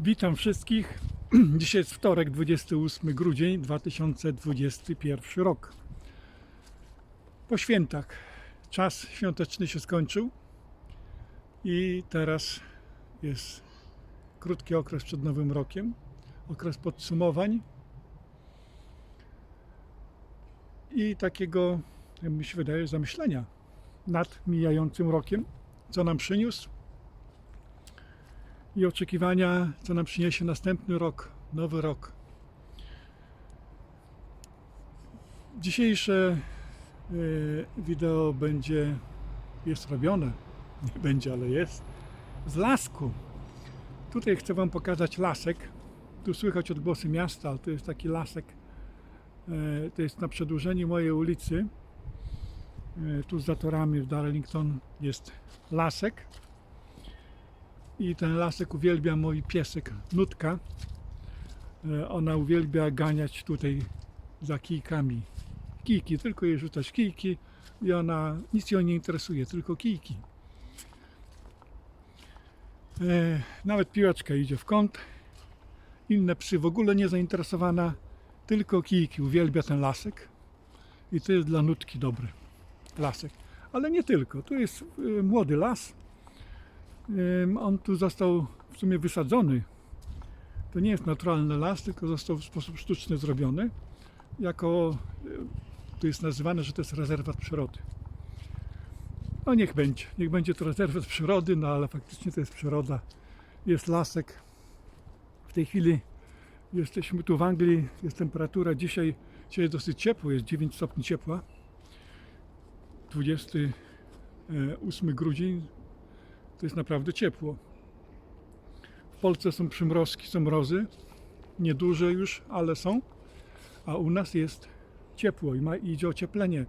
Witam wszystkich. Dzisiaj jest wtorek, 28 grudzień 2021 rok. Po świętach czas świąteczny się skończył i teraz jest krótki okres przed Nowym Rokiem, okres podsumowań i takiego, jak mi się wydaje, zamyślenia nad mijającym rokiem, co nam przyniósł, i oczekiwania, co nam przyniesie następny rok, nowy rok. Dzisiejsze y, wideo będzie, jest robione, nie będzie, ale jest, z lasku. Tutaj chcę Wam pokazać lasek. Tu słychać odgłosy miasta, ale to jest taki lasek. y, To jest na przedłużeniu mojej ulicy. Y, Tu za torami w Darlington jest lasek. I ten lasek uwielbia mój piesek Nutka. E, Ona uwielbia ganiać tutaj za kijkami. Kijki, tylko jej rzucać kijki i ona, nic ją nie interesuje, tylko kijki. E, Nawet piłeczka idzie w kąt. Inne psy w ogóle nie zainteresowana, tylko kijki. Uwielbia ten lasek. I to jest dla Nutki dobry lasek. Ale nie tylko. Tu jest e, młody las. On tu został w sumie wysadzony. To nie jest naturalny las, tylko został w sposób sztuczny zrobiony. Jako, to jest nazywane, że to jest rezerwat przyrody. No niech będzie, niech będzie to rezerwat przyrody, no ale faktycznie to jest przyroda. Jest lasek. W tej chwili jesteśmy tu w Anglii, jest temperatura dzisiaj, dzisiaj jest dosyć ciepło, jest 9 stopni ciepła. 28 grudzień, to jest naprawdę ciepło. W Polsce są przymrozki, są mrozy. Nieduże już, ale są. A u nas jest ciepło i ma, idzie ocieplenie.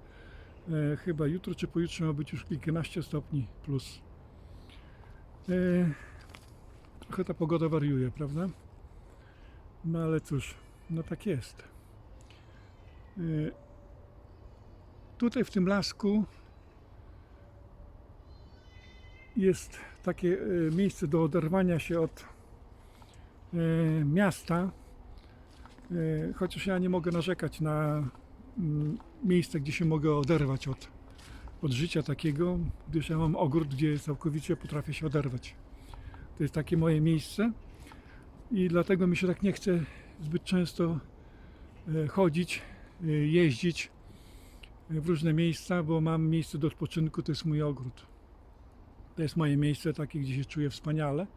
E, chyba jutro czy pojutrze ma być już kilkanaście stopni plus. E, trochę ta pogoda wariuje, prawda? No ale cóż, no tak jest. E, tutaj w tym lasku jest takie e, miejsce do oderwania się od e, miasta. E, Chociaż ja nie mogę narzekać na mm, miejsce, gdzie się mogę oderwać od, od życia takiego, gdyż ja mam ogród, gdzie całkowicie potrafię się oderwać. To jest takie moje miejsce i dlatego mi się tak nie chce zbyt często chodzić, jeździć w różne miejsca, bo mam miejsce do odpoczynku, to jest mój ogród. To jest moje miejsce takie, gdzie się czuję wspaniale.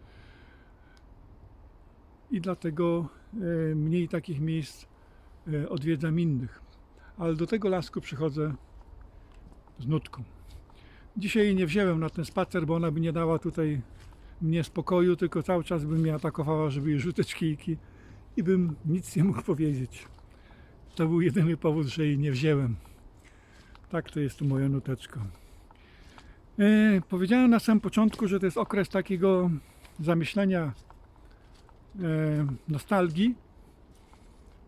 I dlatego e, mniej takich miejsc e, odwiedzam innych. Ale do tego lasku przychodzę z nutką. Dzisiaj nie wziąłem na ten spacer, bo ona by nie dała tutaj mnie spokoju, tylko cały czas by mnie atakowała, żeby jej rzucać kijki i bym nic nie mógł powiedzieć. To był jedyny powód, że jej nie wziąłem. Tak to jest moja nuteczka. E, Powiedziałem na samym początku, że to jest okres takiego zamyślenia, e, nostalgii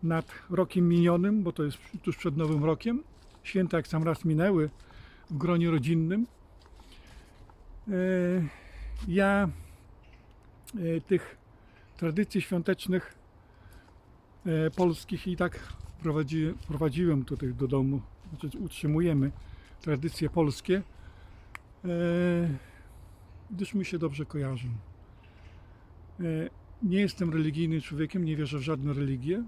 nad rokiem minionym, bo to jest tuż przed Nowym Rokiem. Święta jak sam raz minęły w gronie rodzinnym. E, Ja tych tradycji świątecznych polskich i tak prowadzi, prowadziłem tutaj do domu, znaczy utrzymujemy tradycje polskie gdyż mi się dobrze kojarzą. E, nie jestem religijnym człowiekiem, nie wierzę w żadne religie, e,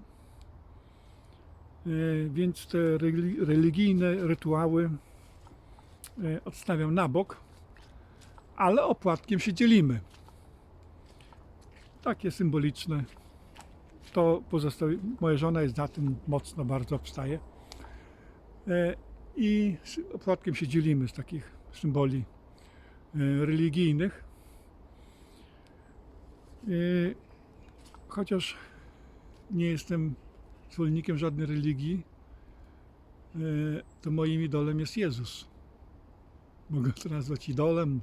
więc te reli- religijne rytuały e, odstawiam na bok, ale opłatkiem się dzielimy. Takie symboliczne. To pozostawi... Moja żona jest za tym mocno bardzo obstaje. E, I opłatkiem się dzielimy z takich symboli e, religijnych. E, Chociaż nie jestem zwolennikiem żadnej religii, e, to moim idolem jest Jezus. Mogę to nazwać idolem,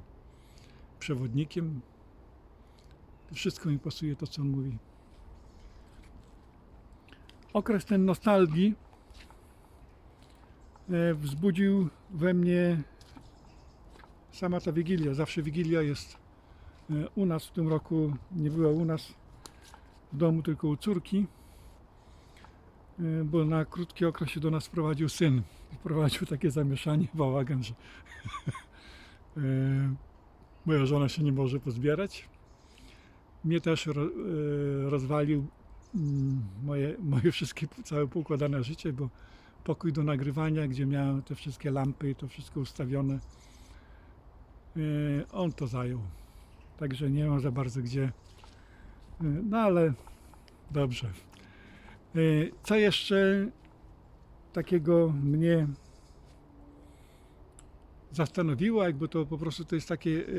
przewodnikiem. Wszystko mi pasuje to, co on mówi. Okres ten nostalgii wzbudził we mnie sama ta Wigilia. Zawsze Wigilia jest e, u nas, w tym roku nie była u nas. w domu, tylko u córki, e, bo na krótki okres się do nas wprowadził syn. Wprowadził takie zamieszanie, bałagan, że e, moja żona się nie może pozbierać. Mnie też ro, rozwalił mm, moje, moje wszystkie, całe poukładane życie, bo pokój do nagrywania, gdzie miałem te wszystkie lampy i to wszystko ustawione, on to zajął. Także nie mam za bardzo gdzie. E, No ale dobrze. E, Co jeszcze takiego mnie zastanowiło, jakby to po prostu to jest takie. e,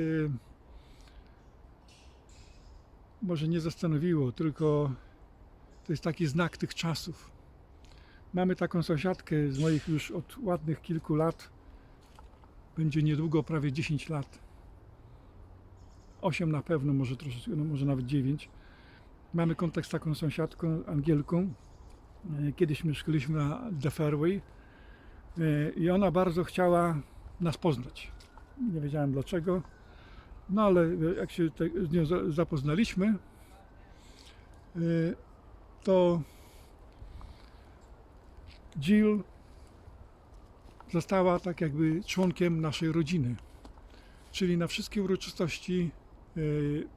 Może nie zastanowiło, tylko to jest taki znak tych czasów. Mamy taką sąsiadkę z moich już od ładnych kilku lat. Będzie niedługo prawie 10 lat. 8 na pewno, może troszeczkę, no może nawet 9. Mamy kontakt z taką sąsiadką, Angielką. E, Kiedyś mieszkaliśmy na The Fairway e, i ona bardzo chciała nas poznać. Nie wiedziałem dlaczego, no ale e, jak się z nią za- zapoznaliśmy, to Jill została tak jakby członkiem naszej rodziny. Czyli na wszystkie uroczystości y,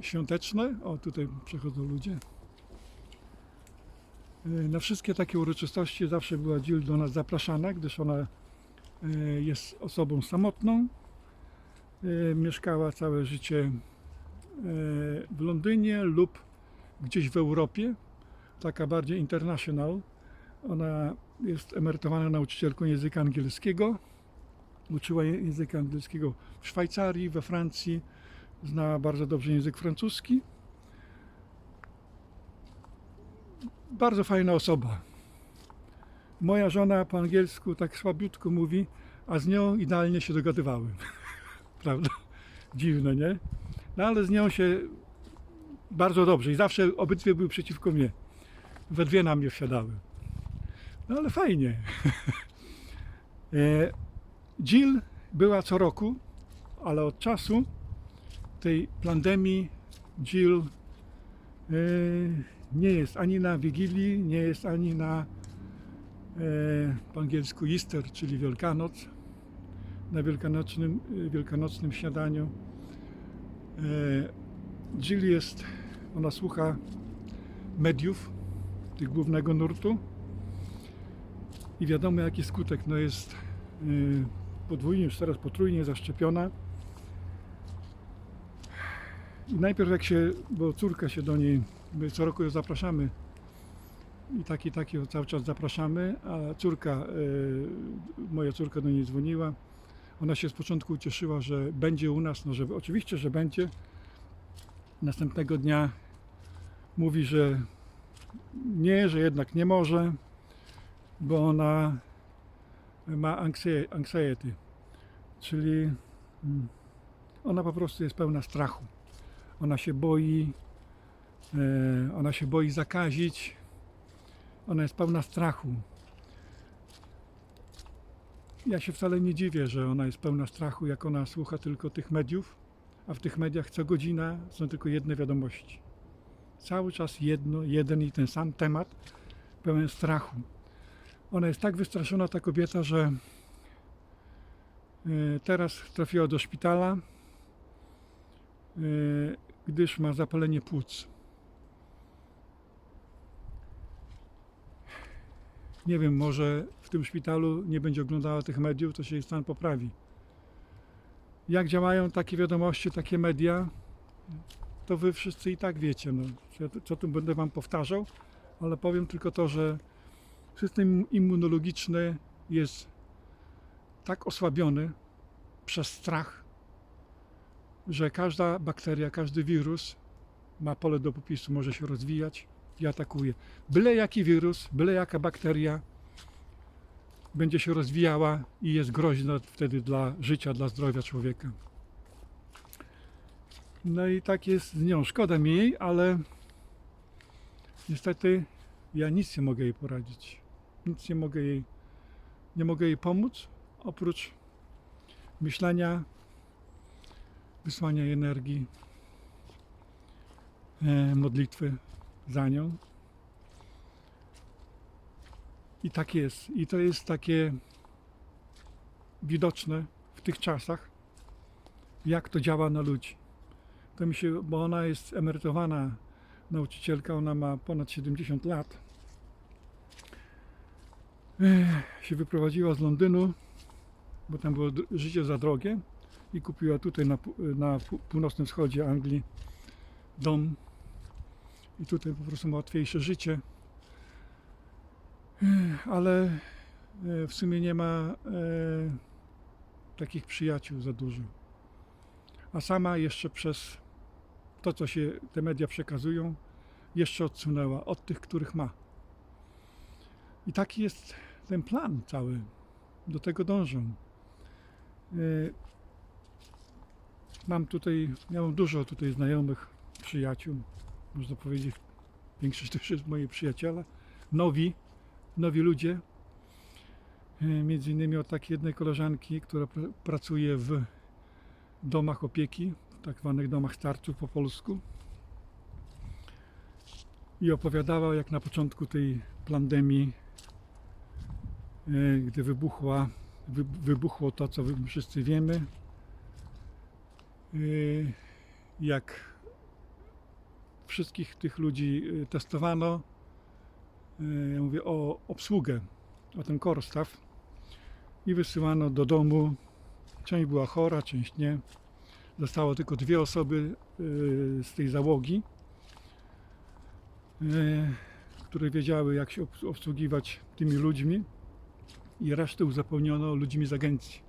świąteczne, o tutaj przechodzą ludzie, Y, na wszystkie takie uroczystości zawsze była Jill do nas zapraszana, gdyż ona y, jest osobą samotną. Mieszkała całe życie w Londynie lub gdzieś w Europie, taka bardziej international. Ona jest emerytowana nauczycielką języka angielskiego. Uczyła języka angielskiego w Szwajcarii, we Francji. Znała bardzo dobrze język francuski. Bardzo fajna osoba. Moja żona po angielsku tak słabiutko mówi, a z nią idealnie się dogadywałem. Prawda? Dziwne, nie? No ale z nią się bardzo dobrze i zawsze obydwie były przeciwko mnie. We dwie na mnie wsiadały. No ale fajnie. E, Jill była co roku, ale od czasu tej pandemii Jill e, nie jest ani na Wigilii, nie jest ani na e, po angielsku Easter, czyli Wielkanoc, na wielkanocnym, wielkanocnym śniadaniu. Jill jest, ona słucha mediów, tych głównego nurtu i wiadomo jaki skutek, no jest y, podwójnie, już teraz potrójnie zaszczepiona. I najpierw jak się, bo córka się do niej, my co roku ją zapraszamy i taki, taki cały czas zapraszamy, a córka, y, moja córka do niej dzwoniła. Ona się z początku ucieszyła, że będzie u nas, no że oczywiście, że będzie. Następnego dnia mówi, że nie, że jednak nie może, bo ona ma anxie- anxiety, czyli mm, ona po prostu jest pełna strachu. Ona się boi, e, ona się boi zakazić, ona jest pełna strachu. Ja się wcale nie dziwię, że ona jest pełna strachu, jak ona słucha tylko tych mediów, a w tych mediach co godzina są tylko jedne wiadomości cały czas jedno, jeden i ten sam temat, pełen strachu. Ona jest tak wystraszona, ta kobieta, że e, teraz trafiła do szpitala, e, gdyż ma zapalenie płuc. Nie wiem, może w tym szpitalu nie będzie oglądała tych mediów, to się jej stan poprawi. Jak działają takie wiadomości, takie media, to wy wszyscy i tak wiecie. No. Tu- Co tu będę wam powtarzał, ale powiem tylko to, że system immunologiczny jest tak osłabiony przez strach, że każda bakteria, każdy wirus ma pole do popisu, może się rozwijać i atakuje. Byle jaki wirus, byle jaka bakteria będzie się rozwijała i jest groźna wtedy dla życia, dla zdrowia człowieka. No i tak jest z nią. Szkoda mi jej, ale niestety ja nic nie mogę jej poradzić. Nic nie mogę jej, nie mogę jej pomóc, oprócz myślenia, wysłania energii. e, modlitwy za nią. I tak jest. I to jest takie widoczne w tych czasach, jak to działa na ludzi. To mi się, bo ona jest emerytowana nauczycielka, ona ma ponad 70 lat. Się wyprowadziła z Londynu, bo tam było życie za drogie i kupiła tutaj na, na północnym wschodzie Anglii dom i tutaj po prostu ma łatwiejsze życie. Ale e, w sumie nie ma e, takich przyjaciół za dużo. A sama jeszcze przez to, co się te media przekazują, jeszcze odsunęła od tych, których ma. I taki jest ten plan cały. Do tego dążą. E, Mam tutaj, miałem dużo tutaj znajomych, przyjaciół, można powiedzieć, większość też jest moi przyjaciele, nowi, nowi ludzie. E, Między innymi od takiej jednej koleżanki, która pr- pracuje w domach opieki, w tak zwanych domach starców po polsku. I opowiadała, jak na początku tej pandemii, gdy wybuchła, wy, wybuchło to, co wszyscy wiemy, e, jak wszystkich tych ludzi e, testowano, e, ja mówię o obsługę, o ten korstaw i wysyłano do domu. Część była chora, część nie. Zostało tylko dwie osoby e, z tej załogi, e, które wiedziały, jak się obs- obsługiwać tymi ludźmi, i resztę uzupełniono ludźmi z agencji.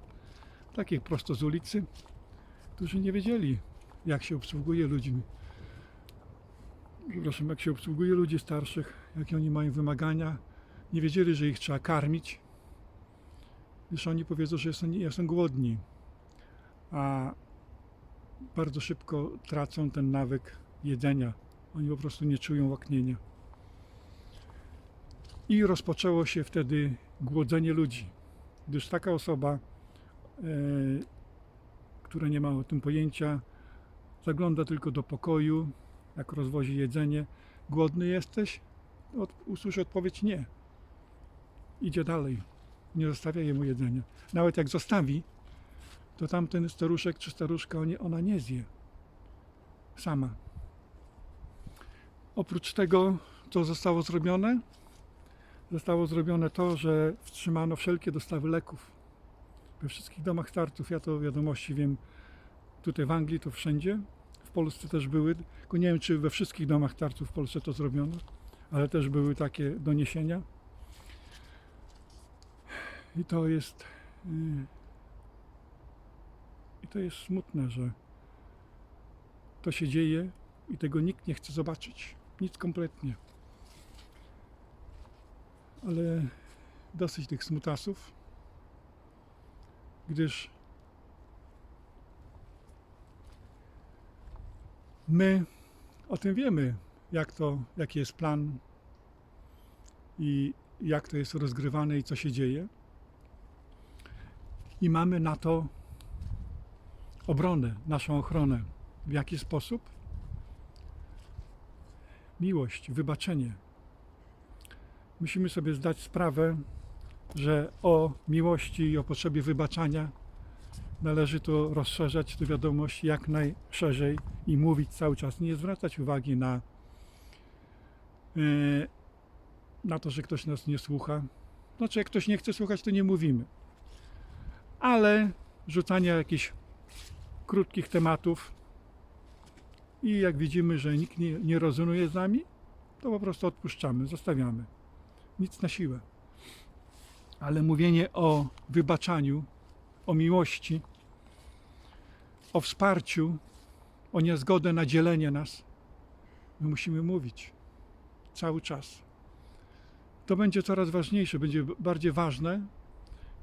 Takich prosto z ulicy, którzy nie wiedzieli, jak się obsługuje ludźmi. Przepraszam, jak się obsługuje ludzi starszych, jakie oni mają wymagania. Nie wiedzieli, że ich trzeba karmić. Już oni powiedzą, że są, są głodni. A bardzo szybko tracą ten nawyk jedzenia. Oni po prostu nie czują łaknienia. I rozpoczęło się wtedy głodzenie ludzi, gdyż taka osoba, e, która nie ma o tym pojęcia, zagląda tylko do pokoju, jak rozwozi jedzenie. Głodny jesteś? Usłyszy odpowiedź nie. Idzie dalej. Nie zostawia jemu jedzenia. Nawet jak zostawi, to tamten staruszek czy staruszka ona nie zje. Sama. Oprócz tego, co zostało zrobione, zostało zrobione to, że wstrzymano wszelkie dostawy leków we wszystkich domach starców. Ja to wiadomości wiem tutaj w Anglii, to wszędzie. W Polsce też były, tylko nie wiem, czy we wszystkich domach starców w Polsce to zrobiono, ale też były takie doniesienia. I to jest. y, I to jest smutne, że to się dzieje i tego nikt nie chce zobaczyć. Nic kompletnie. Ale dosyć tych smutasów, gdyż my o tym wiemy, jak to, jaki jest plan i jak to jest rozgrywane i co się dzieje. I mamy na to obronę, naszą ochronę. W jaki sposób? Miłość, wybaczenie. Musimy sobie zdać sprawę, że o miłości i o potrzebie wybaczania należy to rozszerzać tę wiadomość jak najszerzej i mówić cały czas. Nie zwracać uwagi na, e, na to, że ktoś nas nie słucha. Znaczy, jak ktoś nie chce słuchać, to nie mówimy. Ale rzucanie jakichś krótkich tematów i jak widzimy, że nikt nie, nie rezonuje z nami, to po prostu odpuszczamy, zostawiamy. Nic na siłę. Ale mówienie o wybaczaniu, o miłości, o wsparciu, o niezgodę na dzielenie nas, my musimy mówić cały czas. To będzie coraz ważniejsze, będzie bardziej ważne,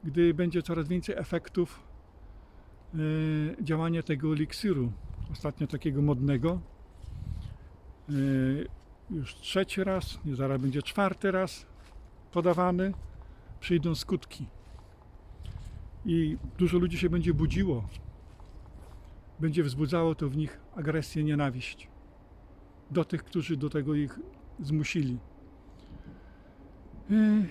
gdy będzie coraz więcej efektów e, działania tego eliksiru, ostatnio takiego modnego. E, już trzeci raz, zaraz będzie czwarty raz podawany, przyjdą skutki. I dużo ludzi się będzie budziło. Będzie wzbudzało to w nich agresję, nienawiść. do tych, którzy do tego ich zmusili. Yy,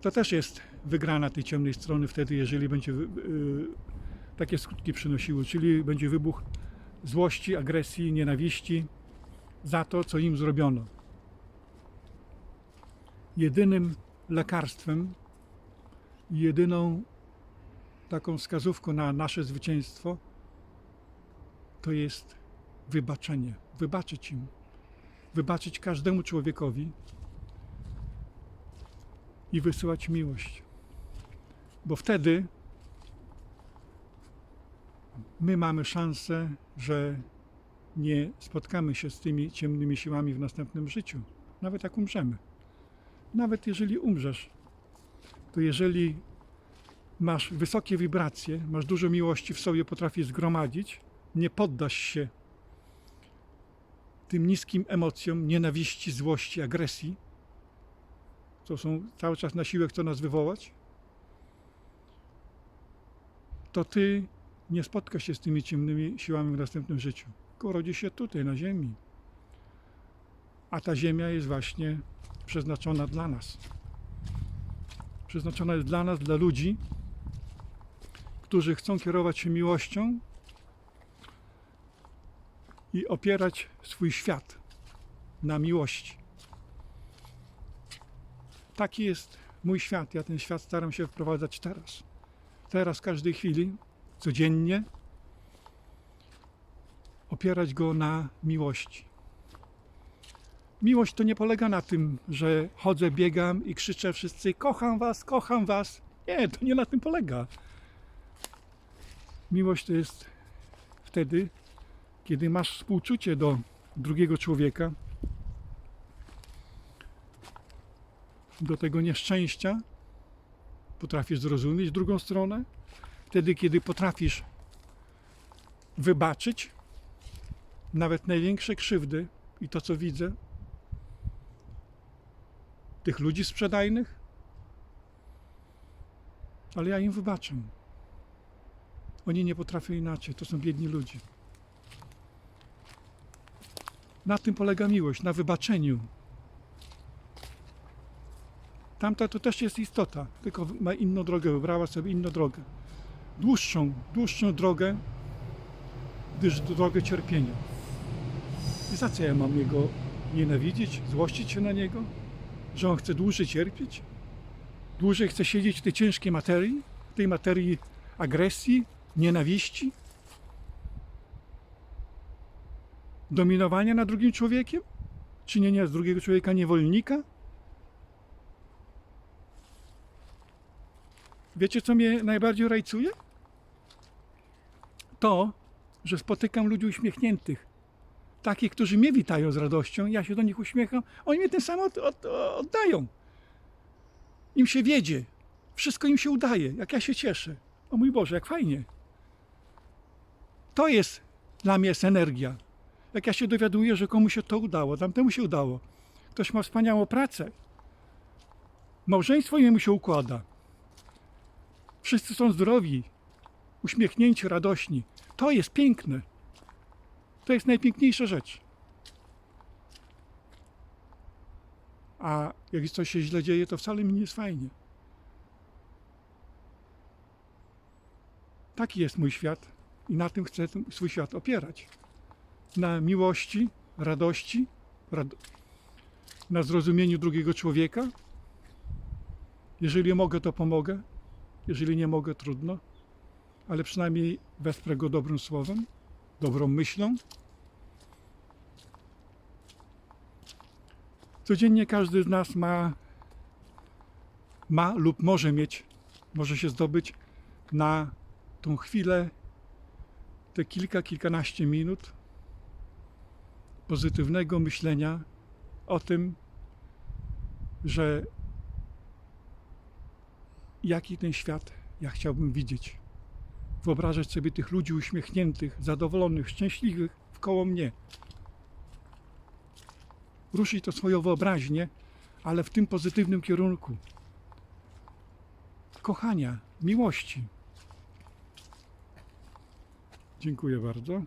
To też jest wygrana tej ciemnej strony wtedy, jeżeli będzie yy, takie skutki przynosiło, czyli będzie wybuch złości, agresji, nienawiści za to, co im zrobiono. Jedynym lekarstwem, jedyną taką wskazówką na nasze zwycięstwo to jest wybaczenie. Wybaczyć im. Wybaczyć każdemu człowiekowi i wysyłać miłość. Bo wtedy my mamy szansę, że nie spotkamy się z tymi ciemnymi siłami w następnym życiu, nawet jak umrzemy. Nawet jeżeli umrzesz, to jeżeli masz wysokie wibracje, masz dużo miłości w sobie, potrafisz zgromadzić, nie poddasz się tym niskim emocjom nienawiści, złości, agresji, co są cały czas na siłę chcą nas wywołać, to ty nie spotkasz się z tymi ciemnymi siłami w następnym życiu. Tylko się tutaj, na ziemi. A ta ziemia jest właśnie przeznaczona dla nas. Przeznaczona jest dla nas, dla ludzi, którzy chcą kierować się miłością i opierać swój świat na miłości. Taki jest mój świat. Ja ten świat staram się wprowadzać teraz. Teraz, w każdej chwili, codziennie, opierać go na miłości. Miłość to nie polega na tym, że chodzę, biegam i krzyczę wszyscy: Kocham was, kocham was. Nie, to nie na tym polega. Miłość to jest wtedy, kiedy masz współczucie do drugiego człowieka, do tego nieszczęścia, potrafisz zrozumieć drugą stronę, wtedy, kiedy potrafisz wybaczyć nawet największe krzywdy i to, co widzę, tych ludzi sprzedajnych, ale ja im wybaczam. Oni nie potrafią inaczej, to są biedni ludzie. Na tym polega miłość, na wybaczeniu. Tamta to też jest istota, tylko ma inną drogę, wybrała sobie inną drogę. Dłuższą, dłuższą drogę, gdyż drogę cierpienia. I za co ja mam jego nienawidzić, złościć się na niego? Że on chce dłużej cierpieć? Dłużej chce siedzieć w tej ciężkiej materii, w tej materii agresji, nienawiści? Dominowania nad drugim człowiekiem? Czynienia z drugiego człowieka niewolnika? Wiecie, co mnie najbardziej rajcuje? To, że spotykam ludzi uśmiechniętych. Takich, którzy mnie witają z radością, ja się do nich uśmiecham, oni mnie ten sam od, od, oddają. Im się wiedzie, wszystko im się udaje, jak ja się cieszę. O mój Boże, jak fajnie. To jest dla mnie jest energia. Jak ja się dowiaduję, że komuś się to udało, tamtemu się udało. Ktoś ma wspaniałą pracę. Małżeństwo jemu się układa. Wszyscy są zdrowi, uśmiechnięci, radośni. To jest piękne. To jest najpiękniejsza rzecz. A jak coś się źle dzieje, to wcale mi nie jest fajnie. Taki jest mój świat i na tym chcę swój świat opierać. Na miłości, radości, rad... na zrozumieniu drugiego człowieka. Jeżeli mogę, to pomogę. Jeżeli nie mogę, trudno. Ale przynajmniej wesprę go dobrym słowem, dobrą myślą. Codziennie każdy z nas ma, ma lub może mieć, może się zdobyć na tą chwilę, te kilka, kilkanaście minut pozytywnego myślenia o tym, że jaki ten świat ja chciałbym widzieć. Wyobrażać sobie tych ludzi uśmiechniętych, zadowolonych, szczęśliwych wkoło mnie. Ruszyć to swoją wyobraźnię, ale w tym pozytywnym kierunku. Kochania, miłości. Dziękuję bardzo.